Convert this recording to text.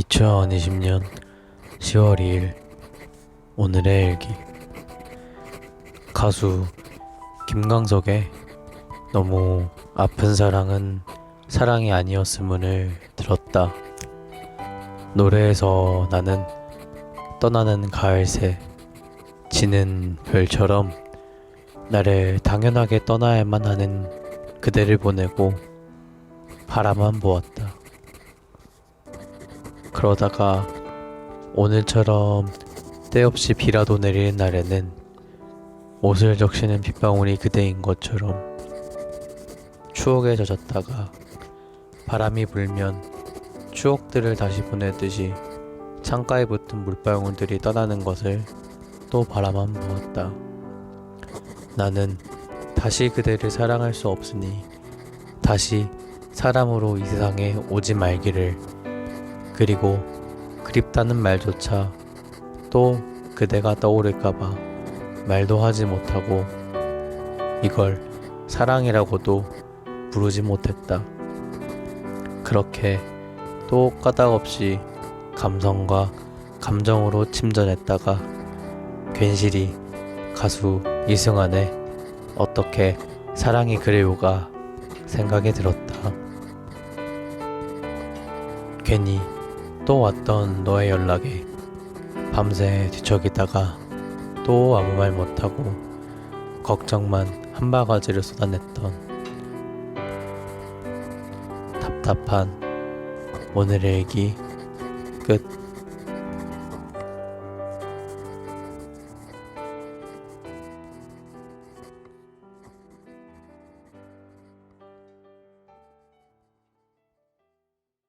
2020년 10월 2일 오늘의 일기. 가수 김광석의 너무 아픈 사랑은 사랑이 아니었음을 들었다. 노래에서 나는 떠나는 가을새 지는 별처럼 나를 당연하게 떠나야만 하는 그대를 보내고 바라만 보았다 그러다가 오늘처럼 때없이 비라도 내리는 날에는 옷을 적시는 빗방울이 그대인 것처럼 추억에 젖었다가 바람이 불면 추억들을 다시 보내듯이 창가에 붙은 물방울들이 떠나는 것을 또 바라만 보았다. 나는 다시 그대를 사랑할 수 없으니 다시 사람으로 이 세상에 오지 말기를 그리고 그립다는 말조차 또 그대가 떠오를까봐 말도 하지 못하고 이걸 사랑이라고도 부르지 못했다. 그렇게 또 까닭없이 감성과 감정으로 침전했다가 괜시리 가수 이승환의 어떻게 사랑이 그리우가 생각이 들었다. 괜히 또 왔던 너의 연락에 밤새 뒤척이다가 또 아무 말 못하고 걱정만 한 바가지를 쏟아냈던 답답한 오늘의 일기 끝